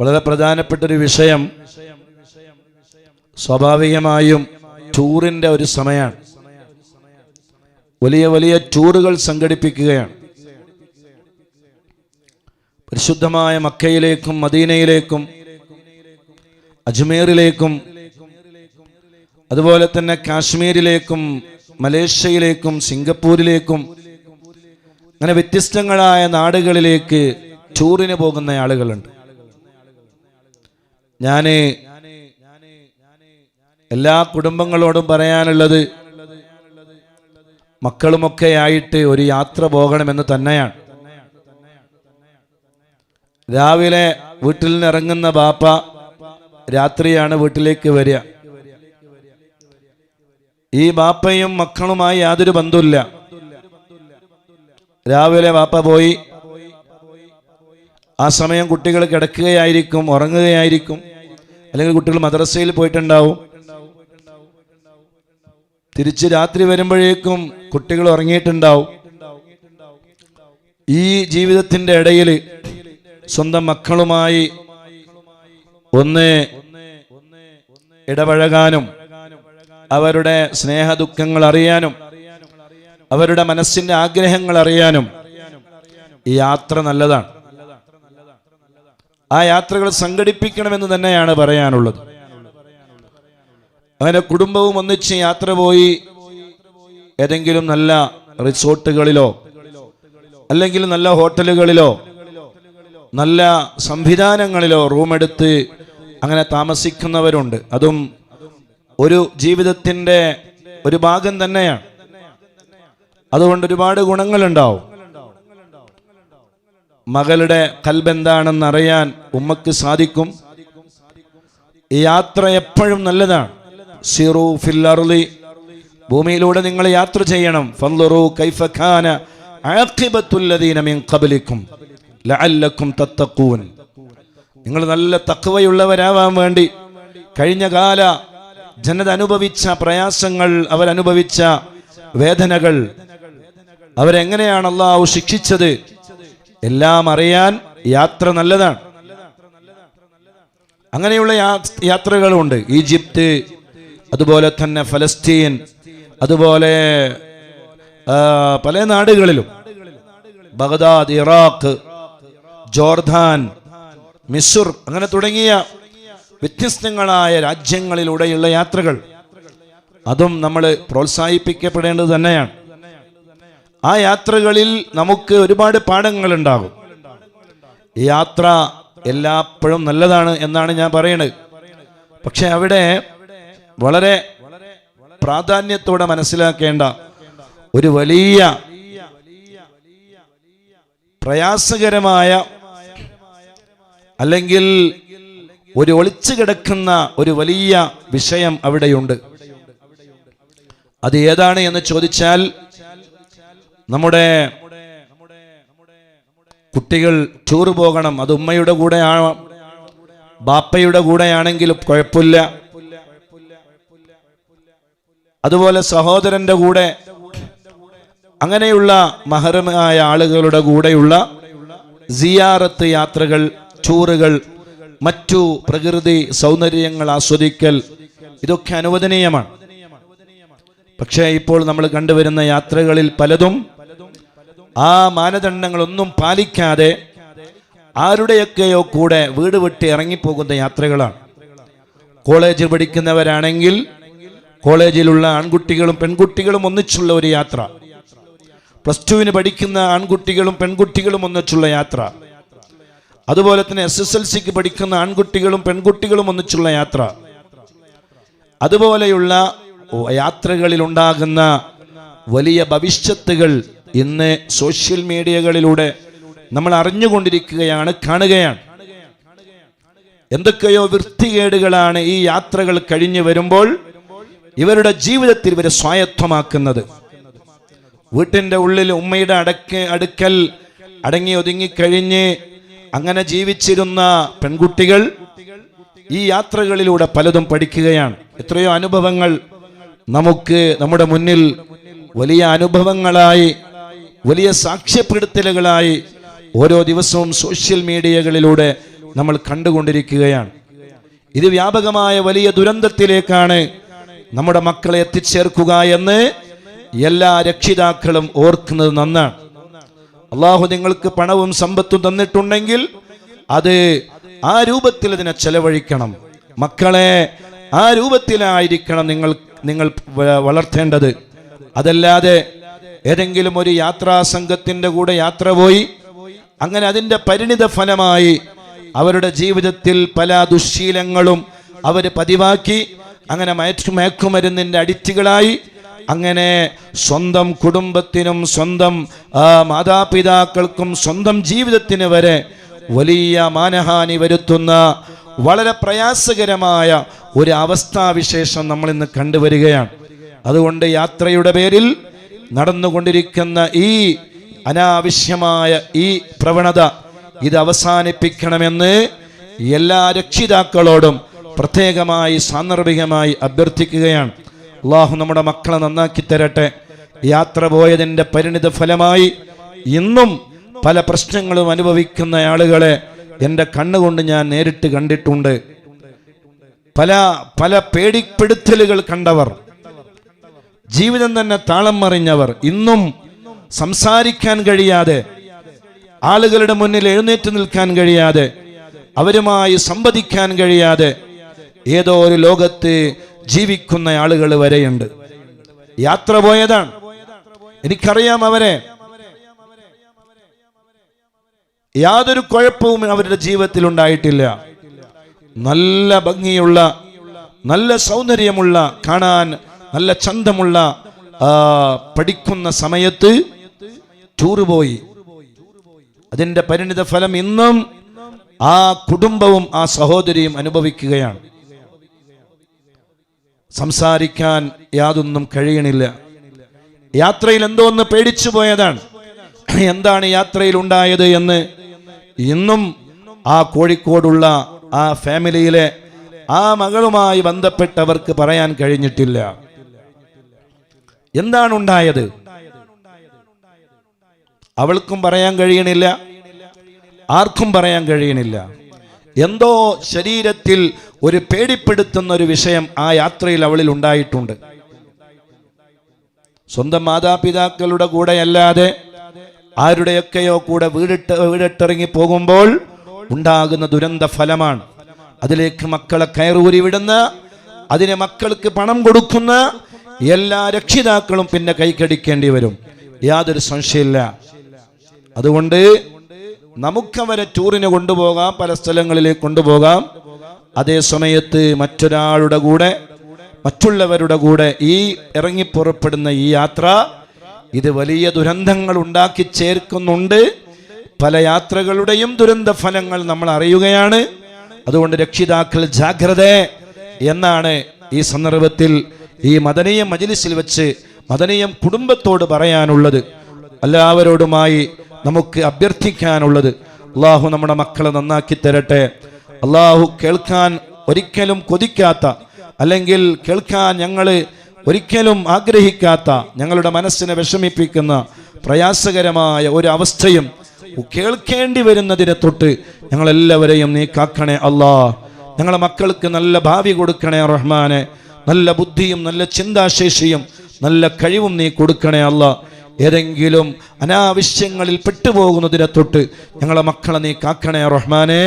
വളരെ പ്രധാനപ്പെട്ട ഒരു വിഷയം സ്വാഭാവികമായും ടൂറിന്റെ ഒരു സമയമാണ്. വലിയ വലിയ ടൂറുകൾ സംഘടിപ്പിക്കുകയാണ്. പരിശുദ്ധമായ മക്കയിലേക്കും മദീനയിലേക്കും അജ്മീറിലേക്കും അതുപോലെ തന്നെ കാശ്മീരിലേക്കും മലേഷ്യയിലേക്കും സിംഗപ്പൂരിലേക്കും അങ്ങനെ വ്യത്യസ്തങ്ങളായ നാടുകളിലേക്ക് ടൂറിന് പോകുന്ന ആളുകളുണ്ട്. ഞാൻ എല്ലാ കുടുംബങ്ങളോടും പറയാനുള്ളത് മക്കളുമൊക്കെ ആയിട്ട് ഒരു യാത്ര പോകണമെന്ന് തന്നെയാണ്. രാവിലെ വീട്ടിൽ നിന്ന് ഇറങ്ങുന്ന ബാപ്പ രാത്രിയാണ് വീട്ടിലേക്ക് വരിക. ഈ ബാപ്പയും മക്കളുമായി യാതൊരു ബന്ധമില്ല രാവിലെ ബാപ്പ പോയി. ആ സമയം കുട്ടികൾ കിടക്കുകയായിരിക്കും ഉറങ്ങുകയായിരിക്കും. അല്ലെങ്കിൽ കുട്ടികൾ മദ്രസയിൽ പോയിട്ടുണ്ടാവും. തിരിച്ച് രാത്രി വരുമ്പോഴേക്കും കുട്ടികൾ ഉറങ്ങിയിട്ടുണ്ടാവും. ഈ ജീവിതത്തിന്റെ ഇടയിൽ സ്വന്തം മക്കളുമായി ഒന്ന് ഇടപഴകാനും അവരുടെ സ്നേഹദുഃഖങ്ങൾ അറിയാനും അവരുടെ മനസ്സിന്റെ ആഗ്രഹങ്ങൾ അറിയാനും ഈ യാത്ര നല്ലതാണ്. ആ യാത്രകൾ സംഘടിപ്പിക്കണമെന്ന് തന്നെയാണ് പറയാനുള്ളത്. അങ്ങനെ കുടുംബവും ഒന്നിച്ച് യാത്ര പോയി ഏതെങ്കിലും നല്ല റിസോർട്ടുകളിലോ അല്ലെങ്കിൽ നല്ല ഹോട്ടലുകളിലോ നല്ല സംവിധാനങ്ങളിലോ റൂമെടുത്ത് അങ്ങനെ താമസിക്കുന്നവരുണ്ട്. അതും ഒരു ജീവിതത്തിന്റെ ഒരു ഭാഗം തന്നെയാണ്. അതുകൊണ്ട് ഒരുപാട് ഗുണങ്ങളുണ്ടാവും. മകളുടെ കൽബെന്താണെന്ന് അറിയാൻ ഉമ്മക്ക് സാധിക്കും. ഈ യാത്ര എപ്പോഴും നല്ലതാണ്. സിറു ഫില്ലർലി ഭൂമിയിലൂടെ നിങ്ങൾ യാത്ര ചെയ്യണം. ഫൻലുറു കൈഫഖാന ആഖിബത്തുല്ലദീന മിൻ ഖബ്ലിക്കും ലഅല്ലക്കും തത്തഖൂൻ. നിങ്ങൾ നല്ല തഖ്വയുള്ളവരാവാൻ വേണ്ടി കഴിഞ്ഞ കാല ജനത അനുഭവിച്ച പ്രയാസങ്ങൾ അവരനുഭവിച്ച വേദനകൾ അവരെങ്ങനെയാണ് അള്ളാഹു ശിക്ഷിച്ചത്? എല്ലാം അറിയാൻ യാത്ര നല്ലതാണ്. അങ്ങനെയുള്ള യാത്രകളുണ്ട്. ഈജിപ്ത് അതുപോലെ തന്നെ ഫലസ്തീൻ അതുപോലെ പല നാടുകളിലും. ബഗ്ദാദ് ഇറാഖ് ജോർദാൻ മിസുർ അങ്ങനെ തുടങ്ങിയ വ്യത്യസ്തങ്ങളായ രാജ്യങ്ങളിലൂടെയുള്ള യാത്രകൾ. അതും നമ്മൾ പ്രോത്സാഹിപ്പിക്കപ്പെടേണ്ടത് തന്നെയാണ്. ആ യാത്രകളിൽ നമുക്ക് ഒരുപാട് പാഠങ്ങൾ ഉണ്ടാകും ഈ യാത്ര എല്ലാപ്പോഴും നല്ലതാണ് എന്നാണ് ഞാൻ പറയുന്നത് പക്ഷെ അവിടെ വളരെ പ്രാധാന്യത്തോടെ മനസ്സിലാക്കേണ്ട ഒരു വലിയ പ്രയാസകരമായ അല്ലെങ്കിൽ ഒരു ഒളിച്ചു കിടക്കുന്ന ഒരു വലിയ വിഷയം അവിടെയുണ്ട്. അത് ഏതാണ് എന്ന് ചോദിച്ചാൽ നമ്മുടെ കുട്ടികൾ ടൂർ പോകണം. അത് ഉമ്മയുടെ കൂടെ ആവാം ബാപ്പയുടെ കൂടെയാണെങ്കിലും കുഴപ്പമില്ല. അതുപോലെ സഹോദരന്റെ കൂടെ അങ്ങനെയുള്ള മഹരമായ ആളുകളുടെ കൂടെയുള്ള സിയാറത്ത് യാത്രകൾ ടൂറുകൾ മറ്റു പ്രകൃതി സൗന്ദര്യങ്ങൾ ആസ്വദിക്കൽ ഇതൊക്കെ അനുവദനീയമാണ്. പക്ഷേ ഇപ്പോൾ നമ്മൾ കണ്ടുവരുന്ന യാത്രകളിൽ പലതും ആ മാനദണ്ഡങ്ങളൊന്നും പാലിക്കാതെ ആരുടെയൊക്കെയോ കൂടെ വീട് വിട്ട് ഇറങ്ങിപ്പോകുന്ന യാത്രകളാണ്. കോളേജ് പഠിക്കുന്നവരാണെങ്കിൽ കോളേജിലുള്ള ആൺകുട്ടികളും പെൺകുട്ടികളും ഒന്നിച്ചുള്ള ഒരു യാത്ര. പ്ലസ് ടുവിന് പഠിക്കുന്ന ആൺകുട്ടികളും പെൺകുട്ടികളും ഒന്നിച്ചുള്ള യാത്ര. അതുപോലെ തന്നെ എസ് എസ് എൽ സിക്ക് പഠിക്കുന്ന ആൺകുട്ടികളും പെൺകുട്ടികളും ഒന്നിച്ചുള്ള യാത്ര. അതുപോലെയുള്ള യാത്രകളിൽ ഉണ്ടാകുന്ന വലിയ ഭവിഷ്യത്തുകൾ ഇന്ന് സോഷ്യൽ മീഡിയകളിലൂടെ നമ്മൾ അറിഞ്ഞുകൊണ്ടിരിക്കുകയാണ് കാണുകയാണ്. എന്തൊക്കെയോ വൃത്തികേടുകളാണ് ഈ യാത്രകൾ കഴിഞ്ഞു വരുമ്പോൾ ഇവരുടെ ജീവിതത്തിൽ ഇവരെ സ്വായത്തമാക്കുന്നത്. വീട്ടിന്റെ ഉള്ളിൽ ഉമ്മയുടെ അടക്ക് അടുക്കൽ അടങ്ങി ഒതുങ്ങിക്കഴിഞ്ഞ് അങ്ങനെ ജീവിച്ചിരുന്ന പെൺകുട്ടികൾ ഈ യാത്രകളിലൂടെ പലതും പഠിക്കുകയാണ്. എത്രയോ അനുഭവങ്ങൾ നമുക്ക് നമ്മുടെ മുന്നിൽ വലിയ അനുഭവങ്ങളായി വലിയ സാക്ഷ്യപ്പെടുത്തലുകളായി ഓരോ ദിവസവും സോഷ്യൽ മീഡിയകളിലൂടെ നമ്മൾ കണ്ടുകൊണ്ടിരിക്കുകയാണ്. ഇത് വ്യാപകമായ വലിയ ദുരന്തത്തിലേക്കാണ് നമ്മുടെ മക്കളെ എത്തിച്ചേർക്കുക എന്ന് എല്ലാ രക്ഷിതാക്കളും ഓർക്കുന്നത് നന്നാണ്. അള്ളാഹു നിങ്ങൾക്ക് പണവും സമ്പത്തും തന്നിട്ടുണ്ടെങ്കിൽ അത് ആ രൂപത്തിൽ അതിനെ ചെലവഴിക്കണം. മക്കളെ ആ രൂപത്തിലായിരിക്കണം നിങ്ങൾ നിങ്ങൾ വളർത്തേണ്ടത്. അതല്ലാതെ ഏതെങ്കിലും ഒരു യാത്രാ സംഘത്തിന്റെ കൂടെ യാത്ര പോയി അങ്ങനെ അതിന്റെ പരിണിത ഫലമായി അവരുടെ ജീവിതത്തിൽ പല ദുശ്ശീലങ്ങളും അവർ പതിവാക്കി അങ്ങനെ മയറ്റു മയക്കുമരുന്നിന്റെ അഡിക്റ്റുകളായി അങ്ങനെ സ്വന്തം കുടുംബത്തിനും സ്വന്തം മാതാപിതാക്കൾക്കും സ്വന്തം ജീവിതത്തിന് വരെ വലിയ മാനഹാനി വരുത്തുന്ന വളരെ പ്രയാസകരമായ ഒരു അവസ്ഥാവിശേഷം നമ്മൾ ഇന്ന് കണ്ടുവരികയാണ്. അതുകൊണ്ട് യാത്രയുടെ പേരിൽ നടന്നുകൊണ്ടിരിക്കുന്ന ഈ അനാവശ്യമായ ഈ പ്രവണത ഇത് അവസാനിപ്പിക്കണമെന്ന് എല്ലാ രക്ഷിതാക്കളോടും പ്രത്യേകമായി സാന്ദർഭികമായി അഭ്യർത്ഥിക്കുകയാണ്. അള്ളാഹു നമ്മുടെ മക്കളെ നന്നാക്കി തരട്ടെ. യാത്ര പോയതിന്റെ പരിണിത ഫലമായി ഇന്നും പല പ്രശ്നങ്ങളും അനുഭവിക്കുന്ന ആളുകളെ എന്റെ കണ്ണുകൊണ്ട് ഞാൻ നേരിട്ട് കണ്ടിട്ടുണ്ട്. പല പല പേടിപ്പെടുത്തലുകൾ കണ്ടവർ ജീവിതം തന്നെ താളം മറിഞ്ഞവർ ഇന്നും സംസാരിക്കാൻ കഴിയാതെ ആളുകളുടെ മുന്നിൽ എഴുന്നേറ്റ് നിൽക്കാൻ കഴിയാതെ അവരുമായി സംവദിക്കാൻ കഴിയാതെ ഏതോ ഒരു ലോകത്ത് ജീവിക്കുന്ന ആളുകൾ വരെയുണ്ട്. യാത്ര പോയതാണ്. എനിക്കറിയാം അവരെ. യാതൊരു കുഴപ്പവും അവരുടെ ജീവിതത്തിൽ ഉണ്ടായിട്ടില്ല. നല്ല ഭംഗിയുള്ള നല്ല സൗന്ദര്യമുള്ള കാണാൻ നല്ല ചന്തമുള്ള പഠിക്കുന്ന സമയത്ത് ടൂറ് പോയി. അതിന്റെ പരിണിത ഫലം ഇന്നും ആ കുടുംബവും ആ സഹോദരിയും അനുഭവിക്കുകയാണ്. സംസാരിക്കാൻ യാതൊന്നും കഴിയണില്ല. യാത്രയിൽ എന്തോ ഒന്ന് പേടിച്ചു പോയതാണ്. എന്താണ് യാത്രയിൽ ഉണ്ടായത് എന്ന് ഇന്നും ആ കോഴിക്കോടുള്ള ആ ഫാമിലിയിലെ ആ മകളുമായി ബന്ധപ്പെട്ടവർക്ക് പറയാൻ കഴിഞ്ഞിട്ടില്ല. എന്താണ് ഉണ്ടായത് അവൾക്കും പറയാൻ കഴിയണില്ല ആർക്കും പറയാൻ കഴിയണില്ല. എന്തോ ശരീരത്തിൽ ഒരു പേടിപ്പെടുത്തുന്ന ഒരു വിഷയം ആ യാത്രയിൽ അവളിൽ ഉണ്ടായിട്ടുണ്ട്. സ്വന്തം മാതാപിതാക്കളുടെ കൂടെ അല്ലാതെ ആരുടെയൊക്കെയോ കൂടെ വീടിട്ട് വീടിട്ടിറങ്ങി പോകുമ്പോൾ ഉണ്ടാകുന്ന ദുരന്ത ഫലമാണ്. അതിലേക്ക് മക്കളെ കയറൂരി വിടുന്ന അതിനെ മക്കൾക്ക് പണം കൊടുക്കുന്ന എല്ലാ രക്ഷിതാക്കളും പിന്നെ കൈക്കടിക്കേണ്ടി വരും. യാതൊരു സംശയമില്ല. അതുകൊണ്ട് നമുക്കവരെ ടൂറിന് കൊണ്ടുപോകാം പല സ്ഥലങ്ങളിലേക്ക് കൊണ്ടുപോകാം. അതേ സമയത്ത് മറ്റൊരാളുടെ കൂടെ മറ്റുള്ളവരുടെ കൂടെ ഈ ഇറങ്ങിപ്പുറപ്പെടുന്ന ഈ യാത്ര ഇത് വലിയ ദുരന്തങ്ങൾ ഉണ്ടാക്കി ചേർക്കുന്നുണ്ട്. പല യാത്രകളുടെയും ദുരന്ത ഫലങ്ങൾ നമ്മൾ അറിയുകയാണ്. അതുകൊണ്ട് രക്ഷിതാക്കൾ ജാഗ്രത എന്നാണ് ഈ സന്ദർഭത്തിൽ ഈ മദനീയ മജിലിസിൽ വെച്ച് മദനീയം കുടുംബത്തോട് പറയാനുള്ളത് എല്ലാവരോടുമായി നമുക്ക് അഭ്യർത്ഥിക്കാനുള്ളത് അള്ളാഹു നമ്മുടെ മക്കളെ നന്നാക്കി തരട്ടെ. അള്ളാഹു കേൾക്കാൻ ഒരിക്കലും കൊതിക്കാത്ത അല്ലെങ്കിൽ കേൾക്കാൻ ഞങ്ങൾ ഒരിക്കലും ആഗ്രഹിക്കാത്ത ഞങ്ങളുടെ മനസ്സിനെ വിഷമിപ്പിക്കുന്ന പ്രയാസകരമായ ഒരു അവസ്ഥയും കേൾക്കേണ്ടി വരുന്നതിനെ തൊട്ട് ഞങ്ങളെല്ലാവരെയും നീ കാക്കണേ ഞങ്ങളെ മക്കൾക്ക് നല്ല ഭാവി കൊടുക്കണേ റഹ്മാനെ. നല്ല ബുദ്ധിയും നല്ല ചിന്താശേഷിയും നല്ല കഴിവും നീ കൊടുക്കണേ അല്ല. ഏതെങ്കിലും അനാവശ്യങ്ങളിൽ പെട്ടുപോകുന്നതിനെ തൊട്ട് ഞങ്ങളെ മക്കളെ നീ കാക്കണേ റഹ്മാനെ.